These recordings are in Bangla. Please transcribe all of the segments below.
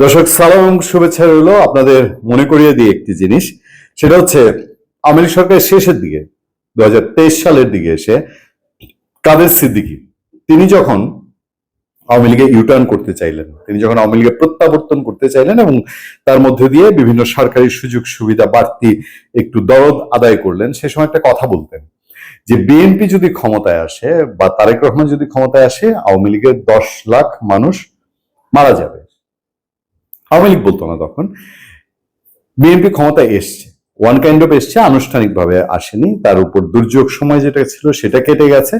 দর্শক, সালাম এবং শুভেচ্ছা রইল আপনাদের মনে করিয়ে দিয়ে একটি জিনিস। সেটা হচ্ছে লীগ সরকারের শেষের দিকে দু হাজার তেইশ সালের দিকে এসে কাদের সিদ্দিকি, তিনি যখন আওয়ামী লীগে ইউটার্ন করতে চাইলেন, তিনি যখন আওয়ামী লীগে প্রত্যাবর্তন করতে চাইলেন এবং তার মধ্যে দিয়ে বিভিন্ন সরকারি সুযোগ সুবিধা বাড়তি একটু দরদ আদায় করলেন, সে সময় একটা কথা বলতেন যে, বিএনপি যদি ক্ষমতায় আসে বা তারেক রহমান যদি ক্ষমতায় আসে, আওয়ামী লীগের দশ লাখ মানুষ মারা যাবে। আওয়ামী লীগ বলতো না তখন। বিএনপি ক্ষমতায় এসছে। ওয়ান কাইন্ড অফ এসছে, আনুষ্ঠানিকভাবে আসেনি। তার উপর দুর্যোগ সময় যেটা ছিল, সেটা কেটে গেছে।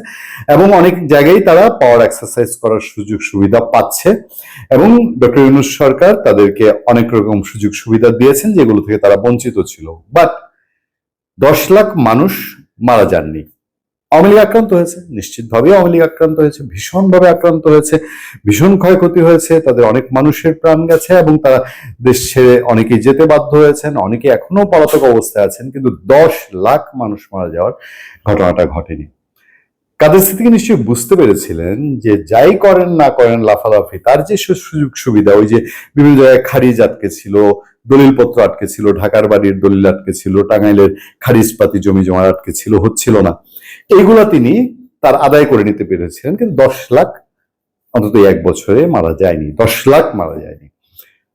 এবং অনেক জায়গায় তারা পাওয়ার এক্সারসাইজ করার সুযোগ সুবিধা পাচ্ছে। এবং ডক্টর ইউনুস সরকার তাদেরকে অনেক রকম সুযোগ সুবিধা দিয়েছেন, যেগুলো থেকে তারা বঞ্চিত ছিল। বাট দশ লাখ মানুষ মারা যাননি। লীগ আক্রান্ত হয়েছে নিশ্চিতভাবে লীগ আক্রান্ত হয়েছে, ভীষণভাবে আক্রান্ত হয়েছে, ভীষণ ক্ষয়ক্ষতি হয়েছে, তাদের অনেক মানুষের প্রাণ গেছে এবং তারা দেশ ছেড়ে অনেকেই যেতে বাধ্য হয়েছেন অনেকে এখনও পলাতক অবস্থায় আছেন, কিন্তু দশ লাখ মানুষ মারা যাওয়ার ঘটনাটা ঘটেনি। কাদের স্মৃতিকে নিশ্চয়ই বুঝতে পেরেছিলেন যে যাই করেন না করেন লাফালাফি, তার যে সুযোগ সুবিধা, ওই যে বিভিন্ন জায়গায় খারিজ আটকে ছিল, দলিলপত্র আটকে ছিল, ঢাকার বাড়ির দলিল আটকে ছিল, টাঙ্গাইলের খারিজপাতি জমি জমা আটকে ছিল, হচ্ছিল না। এইগুলা তিনি তার আদায় করে নিতে পেরেছিলেন, কিন্তু দশ লাখ, অন্তত এক বছরে মারা যায়নি, দশ লাখ মারা যায়নি।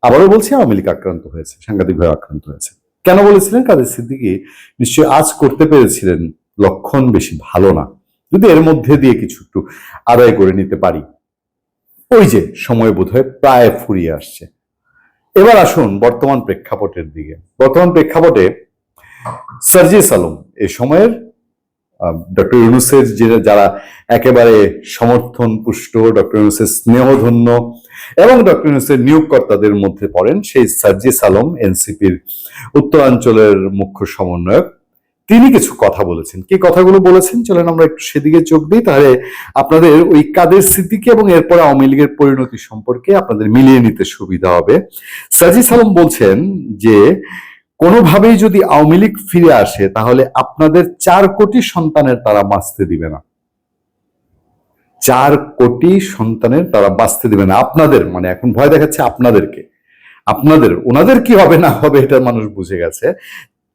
আবারও বলছি, আওয়ামী লীগ আক্রান্ত হয়েছে সাংঘাতিকভাবে আক্রান্ত হয়েছে। কেন বলেছিলেন? কাদের সিদ্দিকি নিশ্চয়ই আজ করতে পেরেছিলেন লক্ষণ বেশি ভালো না। যদি এর মধ্যে দিয়ে কিছু একটু আদায় করে নিতে পারি। ওই যে সময় বোধহয় প্রায় ফুরিয়ে আসছে। এবার আসুন বর্তমান প্রেক্ষাপটের দিকে। বর্তমান প্রেক্ষাপটে সার্জিস আলম এ সময়ের ডক্টর ইউনুসের যে, যারা একেবারে সমর্থন পুষ্ট ডক্টর ইউনুসের স্নেহধন্য এবং ডক্টর ইউনুসের নিয়োগকর্তাদের মধ্যে পড়েন সেই সার্জিস আলম এনসিপির উত্তরাঞ্চলের মুখ্য সমন্বয়ক। তিনি কিছু কথা বলেছেন। কি কথাগুলো বলেছেন? চলেন আমরা একটু সেদিকে চোখ দিই, তাহলে আপনাদের ওই কাদের স্মৃতিকে এবং এরপরে আওয়ামী লীগের পরিণতি সম্পর্কে আপনাদের মিলিয়ে নিতে সুবিধা হবে। সাজিস আলম বলছেন যে, কোনোভাবেই যদি আওয়ামী লীগ ফিরে আসে, তাহলে আপনাদের চার কোটি সন্তানের তারা বাঁচতে দিবে না। চার কোটি সন্তানের তারা বাঁচতে দিবে না। আপনাদের মানে এখন ভয় দেখাচ্ছে আপনাদেরকে। আপনাদের, ওনাদের কি হবে না হবে, এটা মানুষ বুঝে গেছে।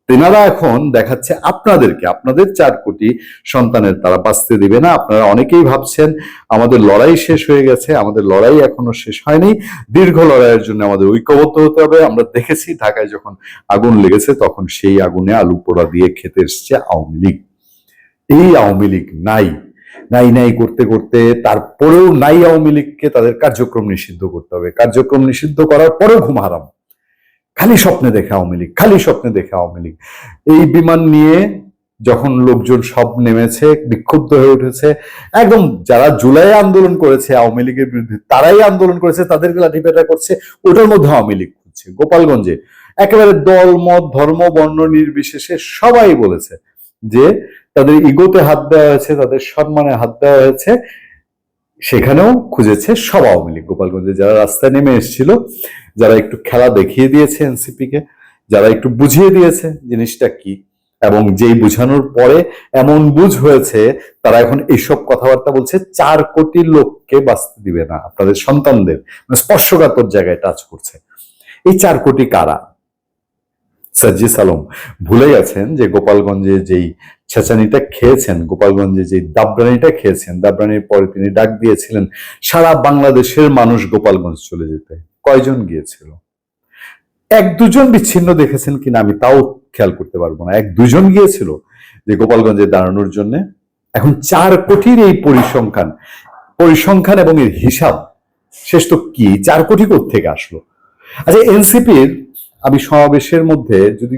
তেনারা এখন দেখাচ্ছে আপনাদেরকে, আপনাদের চার কোটি সন্তানের তারা বাঁচতে দিবে না। আপনারা অনেকেই ভাবছেন আমাদের লড়াই শেষ হয়ে গেছে, আমাদের লড়াই এখনও শেষ হয়নি। দীর্ঘ লড়াইয়ের জন্য আমাদের ঐক্যবদ্ধ হতে হবে। আমরা দেখেছি ঢাকায় যখন আগুন লেগেছে, তখন সেই আগুনে আলু পোড়া দিয়ে খেতে এসছে আওয়ামী লীগ। এই আওয়ামী লীগ নাই। নাই নাই করতে করতে তারপরেও নাই আওয়ামী লীগকে তাদের কার্যক্রম নিষিদ্ধ করতে হবে। কার্যক্রম নিষিদ্ধ করার পরেও ঘুম হারাম। খালি স্বপ্নে দেখে আওয়ামী লীগ, খালি স্বপ্নে দেখে আওয়ামী লীগ। এই বিমান নিয়ে যখন লোকজন সব নেমেছে, বিক্ষুব্ধ হয়ে উঠেছে, একদম যারা জুলাই আন্দোলন করেছে আওয়ামী লীগের বিরুদ্ধে, তারাই আন্দোলন করেছে, তাদেরকে লাঠিপেটা করছে, ওটার মধ্যে আওয়ামী লীগ খুঁজছে। গোপালগঞ্জে একেবারে দল, মত, ধর্ম, বর্ণ নির্বিশেষে সবাই বলেছে যে তাদের ইগোতে হাত দেওয়া হয়েছে, তাদের সম্মানে হাত দেওয়া হয়েছে সেখানেও খুঁজেছে সব আওয়ামী লীগ। গোপালগঞ্জে যারা রাস্তায় নেমে এসেছিল, যারা একটু খেলা দেখিয়ে দিয়েছে এনসিপি কে যারা একটু বুঝিয়ে দিয়েছে জিনিসটা কি, এবং যেই বুঝানোর পরে এমন বুঝ হয়েছে, তারা এখন এইসব কথাবার্তা বলছে, চার কোটি লোককে বাঁচতে দিবে না, আপনাদের সন্তানদের মানে স্পর্শকাতর জায়গায় টাচ করছে। এই চার কোটি কারা? সাজ্জিস আলম ভুলে গেছেন যে গোপালগঞ্জে যেই ছেঁচানিটা খেয়েছেন, গোপালগঞ্জে যে দাবরানিটা খেয়েছেন, দাবরানির পরে তিনি ডাক দিয়েছিলেন, সারা বাংলাদেশের মানুষ গোপালগঞ্জ চলে যেতে। কয়জন গিয়েছিল? এক দুজন বিচ্ছিন্ন দেখেছেন কিনা আমি তাও খেয়াল করতে পারব না। এক দুজন গিয়েছিল যে গোপালগঞ্জে দাঁড়ানোর জন্য। এখন চার কোটির এই পরিসংখ্যান পরিসংখ্যান এবং এর হিসাব শেষ তো কি? চার কোটি থেকে আসলো? আচ্ছা এনসিপির আমি সমাবেশের মধ্যে যদি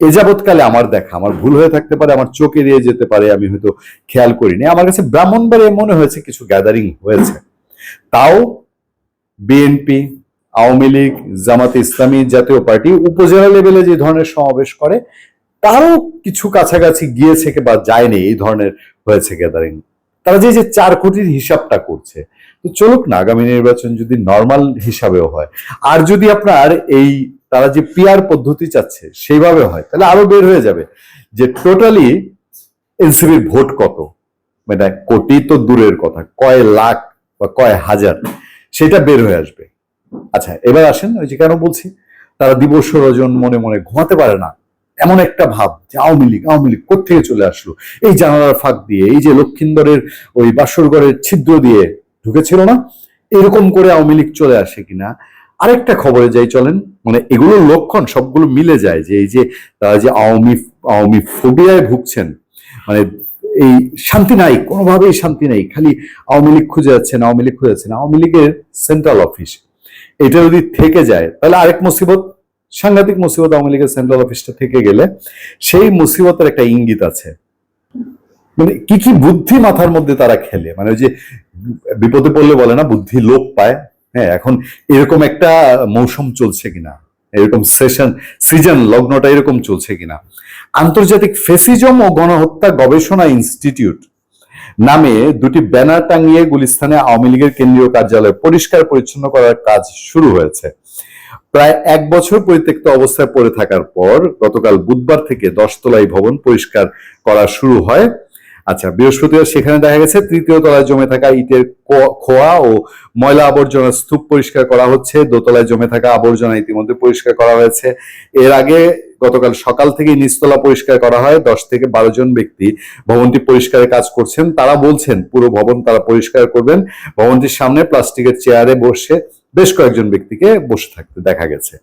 এ যাবৎকালে আমার দেখা, আমার ভুল হয়ে থাকতে পারে, আমার চোখ এড়িয়ে যেতে পারে, আমি হয়তো খেয়াল করিনি। আমার কাছে ব্রাহ্মণবাড়িয়া মনে হয়েছে কিছু গ্যাদারিং হয়েছে। তাও বিএনপি আওয়ামী লীগ, জামাত ইসলামী জাতীয় পার্টি উপজেলা লেভেলে যে ধরনের সমাবেশ করে, তারও কিছু কাছাকাছি গিয়েছে বা যায়নি এই ধরনের হয়েছে গ্যাদারিং তারা যে যে চার কোটির হিসাবটা করছে, তো চলুক না, আগামী নির্বাচন যদি নর্মাল হিসাবেও হয়। আর যদি আপনার এই তারা যে পিয়ার পদ্ধতি চাচ্ছে, সেইভাবে হয়। তাহলে আরও বের হয়ে যাবে যে টোটালি এনসিবির ভোট কত? মানে কোটি তো দূরের কথা, কয় লাখ বা কয় হাজার, সেটা বের হয়ে আসবে। আচ্ছা এবার আসেন, ওই যে কেন বলছি, তারা দিবস রজন মনে মনে ঘুমাতে পারে না। এমন একটা ভাব যে আওয়ামী লীগ আওয়ামী লীগ কোথেকে চলে আসলো? এই জানালার ফাঁক দিয়ে, এই যে লক্ষিন্দরের ওই বাসরঘরের ছিদ্র দিয়ে ঢুকেছিল না? এরকম করে আওয়ামী লীগ চলে আসে কিনা? আরেকটা খবরে যাই চলেন মানে এগুলোর লক্ষণ সবগুলো মিলে যায় যে এই যে তারা যে আওয়ামী আওয়ামী ফোবিয়ায় ভুগছেন মানে এই শান্তি নাই, কোনোভাবেই শান্তি নেই, খালি আওয়ামী লীগ খুঁজে যাচ্ছেন, আওয়ামী লীগ খুঁজে যাচ্ছেন, আওয়ামী লীগের সেন্ট্রাল অফিস এটা যদি থেকে যায়, তাহলে আরেক মুসিবত, সাংঘাতিক মুসিবত আওয়ামী লীগের সেন্ট্রাল অফিসটা থেকে গেলে, সেই মুসিবতের একটা ইঙ্গিত আছে। মানে কি কি বুদ্ধি মাথার মধ্যে তারা খেলে? মানে ওই যে বিপদে পড়লে বলে না, বুদ্ধি লোপ পায় হ্যাঁ এখন এরকম একটা মৌসুম চলছে কিনা? এরকম সেশন সিজন লগ্নটা এরকম চলছে কিনা? আন্তর্জাতিক ফেসিজম ও গণহত্যা গবেষণা ইনস্টিটিউট নামে দুটি ব্যানার টাঙিয়ে গুলিস্তানে আওয়ামী লীগের কেন্দ্রীয় কার্যালয় পরিষ্কার পরিচ্ছন্ন করার কাজ শুরু হয়েছে। প্রায় এক বছর পরিত্যক্ত অবস্থায় পড়ে থাকার পর গতকাল বুধবার থেকে দশতলাই ভবন পরিষ্কার করা শুরু হয়। আচ্ছা বৃহস্পতিবার সেখানে দেখা গেছে তৃতীয় তলায় জমে থাকা ইটের খোয়া ও ময়লা আবর্জনা স্তূপ পরিষ্কার করা হচ্ছে। দোতলায় জমে থাকা আবর্জনা ইতিমধ্যে পরিষ্কার করা হয়েছে। এর আগে গতকাল সকাল থেকে নিচতলা পরিষ্কার করা হয়। দশ থেকে বারো জন ব্যক্তি ভবনটি পরিষ্কারের কাজ করছেন। তারা বলছেন, পুরো ভবন তারা পরিষ্কার করবেন। ভবনটির সামনে প্লাস্টিকের চেয়ারে বসে বেশ কয়েকজন ব্যক্তিকে বসে থাকতে দেখা গেছে।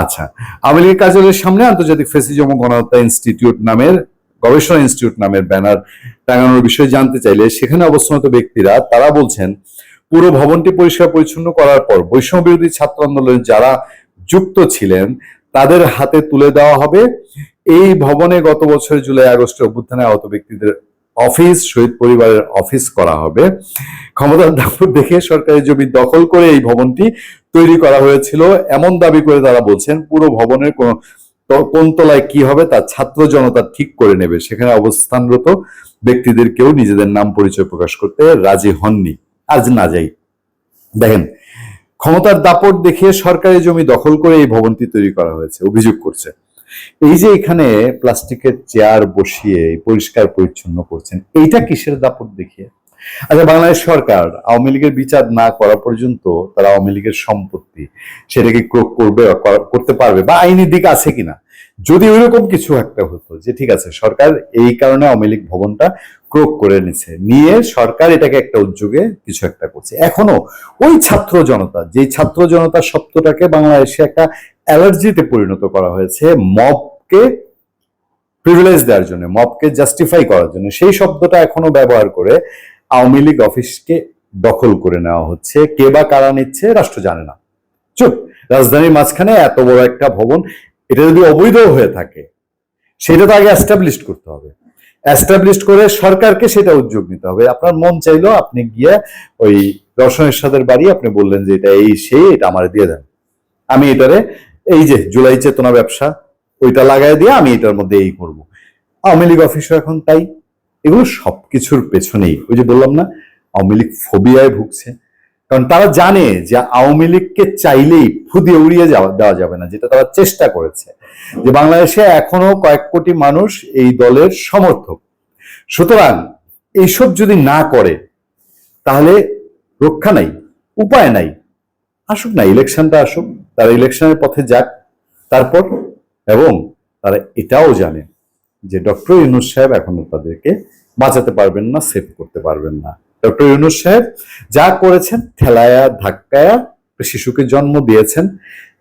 আচ্ছা আওয়ামী লীগের কার্যালয়ের সামনে আন্তর্জাতিক ফেসিজম গণহত্যা ইনস্টিটিউট নামের গবেষণা ইনস্টিটিউট নামের ব্যানার টাঙানোর বিষয়ে জানতে চাইলে সেখানে অবস্থানত ব্যক্তিরা, তারা বলছেন, পুরো ভবনটি পরিষ্কার পরিচ্ছন্ন করার পর বৈষম্য বিরোধী ছাত্র আন্দোলনে যারা যুক্ত ছিলেন, তাদের হাতে তুলে দেওয়া হবে। এই ভবনে গত বছর জুলাই, আগস্টে অভ্যুত্থানে আহত ব্যক্তিদের অফিস, শহীদ পরিবারের অফিস করা হবে। ক্ষমতার দাপট দেখে সরকারি জমি দখল করে এই ভবনটি তৈরি করা হয়েছিল। এমন দাবি করে তারা বলছেন, পুরো ভবনের কোন কোন তলায় কি হবে তা ছাত্র জনতা ঠিক করে নেবে। সেখানে অবস্থানরত ব্যক্তিদের কেউ নিজেদের নাম পরিচয় প্রকাশ করতে রাজি হননি। আজ না যাই। দেখেন, ক্ষমতার দাপট দেখিয়ে সরকারি জমি দখল করে এই ভবনটি তৈরি করা হয়েছে, অভিযোগ করছে। এই যে এখানে প্লাস্টিকের চেয়ার বসিয়ে পরিষ্কার পরিচ্ছন্ন করছেন, এইটা কিসের দাপট দেখিয়ে? আচ্ছা বাংলাদেশ সরকার আওয়ামী লীগের বিচার না করা পর্যন্ত তারা আওয়ামী লীগের সম্পত্তি সেটাকে ক্রোক করবে করতে পারবে বা আইনি দিক আছে কিনা। যদি ওইরকম কিছু একটা হতো যে ঠিক আছে, সরকার এই কারণে আওয়ামী লীগ ভবনটা ক্রোক করে নিছে, নিয়ে সরকার এটাকে একটা উদ্যোগে কিছু একটা করছে। এখনও ওই ছাত্র জনতা যে ছাত্র জনতা শব্দটাকে বাংলাদেশে একটা অ্যালার্জিতে পরিণত করা হয়েছে, মবকে প্রিভিলেজ দেওয়ার জন্য, মবকে জাস্টিফাই করার জন্য, সেই শব্দটা এখনও ব্যবহার করে আওয়ামী লীগ অফিসকে দখল করে নেওয়া হচ্ছে। কে বা কারা নিচ্ছে রাষ্ট্র জানে না। চুপ। রাজধানীর মাঝখানে এত বড় একটা ভবন, এটা যদি অবৈধ হয়ে থাকে, সেটা তো আগে অ্যাস্টাবলিশ করতে হবে। অ্যাস্টাবলিশ করে সরকারকে সেটা উদ্যোগ নিতে হবে। আপনার মন চাইলো, আপনি গিয়ে ওই রওশন এরশাদের বাড়ি, আপনি বললেন যে এটা এই, সেই, এটা আমার দিয়ে দেন। আমি এটারে, এই যে জুলাই চেতনা ব্যবসা, ওইটা লাগাই দিয়ে আমি এটার মধ্যে এই করব। আওয়ামী লীগ অফিসও এখন তাই। এগুলো সব কিছুর পেছনেই। ওই যে বললাম না, আওয়ামী লীগ ফোবিয়ায় ভুগছে। কারণ তারা জানে যে আওয়ামী লীগকে চাইলেই ফুদিয়ে উড়িয়ে যাওয়া, দেওয়া যাবে না, যেটা তারা চেষ্টা করেছে। যে বাংলাদেশে এখনও কয়েক কোটি মানুষ এই দলের সমর্থক। সুতরাং এইসব যদি না করে, তাহলে রক্ষা নাই, উপায় নাই। আসুক না, ইলেকশনটা আসুক, তারা ইলেকশনের পথে যাক, তারপর, এবং তারা এটাও জানে। যে ডক্টর ইউনুস সাহেব এখনও তাদেরকে বাঁচাতে পারবেন না, সেভ করতে পারবেন না। ডক্টর ইউনুস সাহেব যা করেছেন, ঠেলায়া, ধাক্কায়া, শিশুকে জন্ম দিয়েছেন,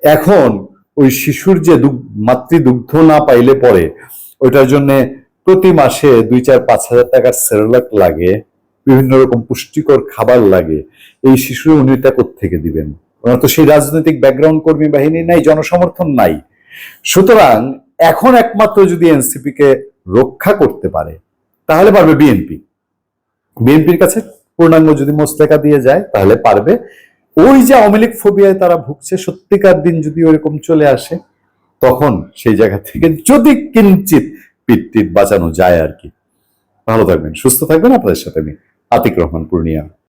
এখন ওই শিশুর যে দুগ- মাতৃদুগ্ধ না পাইলে পরে ওইটার জন্য প্রতি মাসে দুই চার পাঁচ হাজার টাকার সেরেলাক লাগে, বিভিন্ন রকম পুষ্টিকর খাবার লাগে, এই শিশু উনি এটা থেকে দিবেন? ওনার তো সেই রাজনৈতিক ব্যাকগ্রাউন্ড কর্মী বাহিনী নাই, জনসমর্থন নাই। সুতরাং এখন একমাত্র যদি এনসিপি কে রক্ষা করতে পারে, তাহলে পারবে বিএনপি। বিএনপির কাছে পূর্ণাঙ্গ যদি মোস্তেকা দিয়ে যায়, তাহলে পারবে। ওই যে লীগ ফোবিয়ায় তারা ভুগছে, সত্যিকার দিন যদি ওইরকম চলে আসে, তখন সেই জায়গা থেকে যদি কিঞ্চিত পিট টিট বাঁচানো যায় আর কি। ভালো থাকবেন, সুস্থ থাকবেন। আপনাদের সাথে আমি আতিক রহমান, পূর্ণিয়া।